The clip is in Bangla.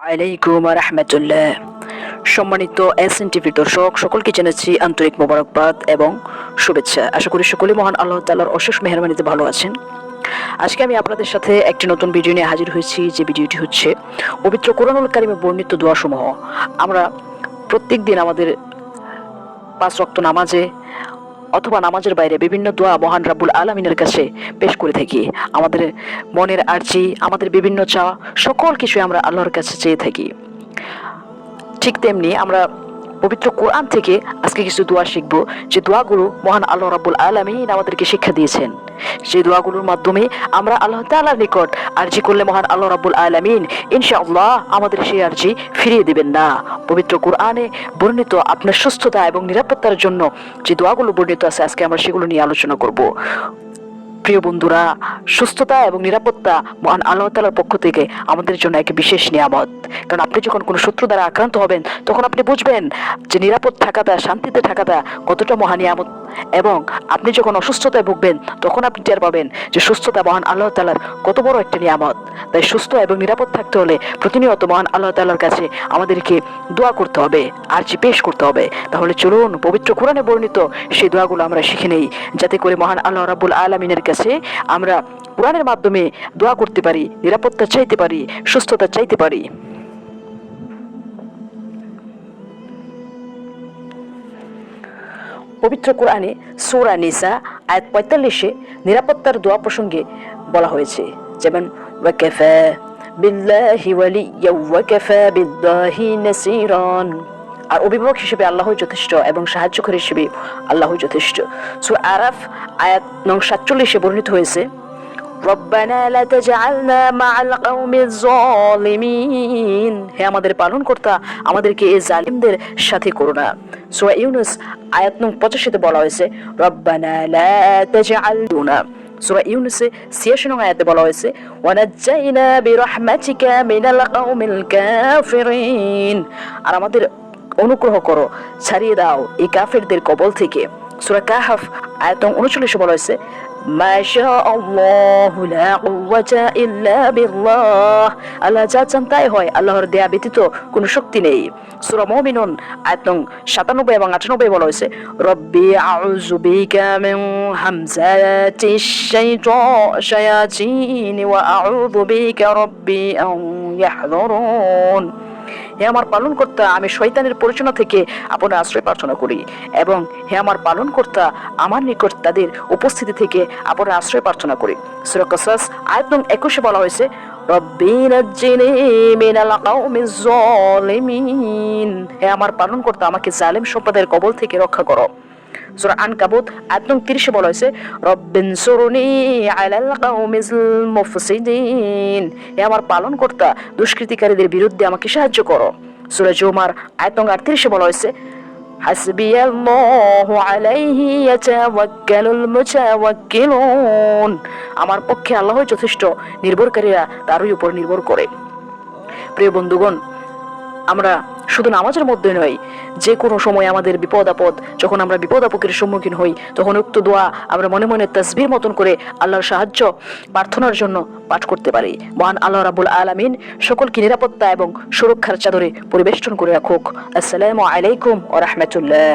আলাইকুম রহমতুল্লাহ সম্মানিত এস এন টিভির দর্শক, সকলকে জানাচ্ছি আন্তরিক মোবারকবাদ এবং শুভেচ্ছা। আশা করি সকলে মহান আল্লাহ তাল্লাহর অশেষ মেহরবানিতে ভালো আছেন। আজকে আমি আপনাদের সাথে একটি নতুন ভিডিও নিয়ে হাজির হয়েছি, যে ভিডিওটি হচ্ছে পবিত্র কোরআনুল কারিমে বর্ণিত দোয়াসমূহ। আমরা প্রত্যেক দিন আমাদের পাঁচ রক্ত নামাজে অথবা নামাজের বাইরে বিভিন্ন দোয়া মহান রাব্বুল আলমিনের কাছে পেশ করে থাকি। আমাদের মনের আর্জি, আমাদের বিভিন্ন চাওয়া, সকল কিছুই আমরা আল্লাহর কাছে চেয়ে থাকি। ঠিক তেমনি আমরা পবিত্র কোরআন থেকে আজকে কিছু দোয়া শিখব। যে দোয়াগুলো মহান আল্লাহ রাব্বুল আলমিন আমাদেরকে শিক্ষা দিয়েছেন। সেই দোয়াগুলোর মাধ্যমে আমরা আল্লাহ তাআলার নিকট আর্জি করলে মহান আল্লাহ রাব্বুল আলমিন ইনশাআল্লাহ আমাদের সেই আর্জি ফিরিয়ে দেবেন না। পবিত্র কোরআনে বর্ণিত আপনার সুস্থতা এবং নিরাপত্তার জন্য যে দোয়াগুলো বর্ণিত আছে, আজকে আমরা সেগুলো নিয়ে আলোচনা করব। প্রিয় বন্ধুরা, সুস্থতা এবং নিরাপত্তা মহান আল্লাহ তালার পক্ষ থেকে আমাদের জন্য এক বিশেষ নিয়ামত। কারণ আপনি যখন কোনো শত্রু দ্বারা আক্রান্ত হবেন, তখন আপনি বুঝবেন যে নিরাপদ থাকাটা, শান্তিতে থাকাটা কতটা মহান নিয়ামত। এবং আপনি যখন অসুস্থতায় ভুগবেন, তখন আপনি টের পাবেন যে সুস্থতা মহান আল্লাহ তালার কত বড় একটা নিয়ামত। তাই সুস্থ এবং নিরাপদ থাকতে হলে প্রতিনিয়ত মহান আল্লাহ তালার কাছে আমাদেরকে দোয়া করতে হবে আর আর্জি পেশ করতে হবে। তাহলে চলুন পবিত্র কোরআনে বর্ণিত সেই দোয়াগুলো আমরা শিখে নেই। যাতে করে মহান আল্লাহ রাবুল আলমিনের কাছে আমরা কোরআনের মাধ্যমে দোয়া করতে পারি, নিরাপত্তা চাইতে পারি, সুস্থতা চাইতে পারি। পবিত্র কোরআনে সুরা নিসা, আয়াত পঁয়তাল্লিশে নিরাপত্তার দোয়া প্রসঙ্গে বলা হয়েছে। যেমন আর অভিভাবক হিসেবে আল্লাহ যথেষ্ট এবং সাহায্যকর হিসেবে আল্লাহ যথেষ্ট। সুর আরাফ, আয়াত নং সাতচল্লিশে বর্ণিত হয়েছে রব্বানা লা তাজআলনা মাআল কওমিজ জালিমিন হে আমাদের পালন কর্তা আমাদেরকে এই জালিমদের সাথে করো না। সূরা ইউনুস আয়াত নং 85 তে বলা হয়েছে, রব্বানা লা তাজআলনা। সূরা ইউনুসে 86 নং আয়াতে বলা হয়েছে ওয়ানাজ্জাইনা বিরহমাতিকা মিনাল কওমিল কাফিরিন। আর আমাদের অনুগ্রহ করো, ছাড়িয়ে দাও এই কাফেরদের কবল থেকে। সূরা কাহাফ আয়াত 39 বলা হয়েছে মাশা আল্লাহু লা কুওয়াতা ইল্লা বিল্লাহ। আল্লাহ যা চান তাই হয়, আল্লাহর দেয়া ব্যতীত কোনো শক্তি নেই। সূরা মুমিনুন, আয়াত নং 97 এবং 98 বলা হয়েছে, রব্বি আউযু বিকা মিন হামজাতিশ শায়াতিন ওয়া আউযু বিকা রব্বি আন ইয়াহযুরুন হে আমার পালন কর্তা আমি শয়তানের পরিচনা থেকে আপনার আশ্রয় প্রার্থনা করি এবং হে আমার পালন কর্তা আমার নিকট তাদের উপস্থিতি থেকে আপনার আশ্রয় প্রার্থনা করি। সুরকসাস কাসাস, আয়াত নং 21 বলা হয়েছে হে আমার পালন কর্তা আমাকে জালেম সম্পদের কবল থেকে রক্ষা করো। সূরা আনকাবুত, আয়াত নং 30 বলা হয়েছে রব্বিনসুরনি আলাল কাওমিল মুফসিদিন। হে আমার পালন কর্তা, দুষ্কৃতিকারীদের বিরুদ্ধে আমাকে সাহায্য করো। সুরা জুমার আয়াত নং 38 বলা হয়েছে হাসবি আল্লাহু আলাইহি ইয়াতাওয়াক্কালুল মুতাওয়াক্কিলুন। আমার পক্ষে আল্লাহই যথেষ্ট, নির্ভরকারীরা তারই উপর নির্ভর করে। প্রিয় বন্ধুগণ আমরা শুধু নামাজের মধ্যে নয় যে কোনো সময় আমাদের বিপদ আপদ, যখন আমরা বিপদ আপকের সম্মুখীন হই, তখন উক্ত দোয়া আমরা মনে মনে তসবির মতন করে আল্লাহর সাহায্য, প্রার্থনার জন্য পাঠ করতে পারি। মহান আল্লাহ রাবুল আলমিন সকলকে নিরাপত্তা এবং সুরক্ষার চাদরে পরিবেষ্টন করে রাখুক। আসসালামু আলাইকুম ও রহমতুল্লাহ।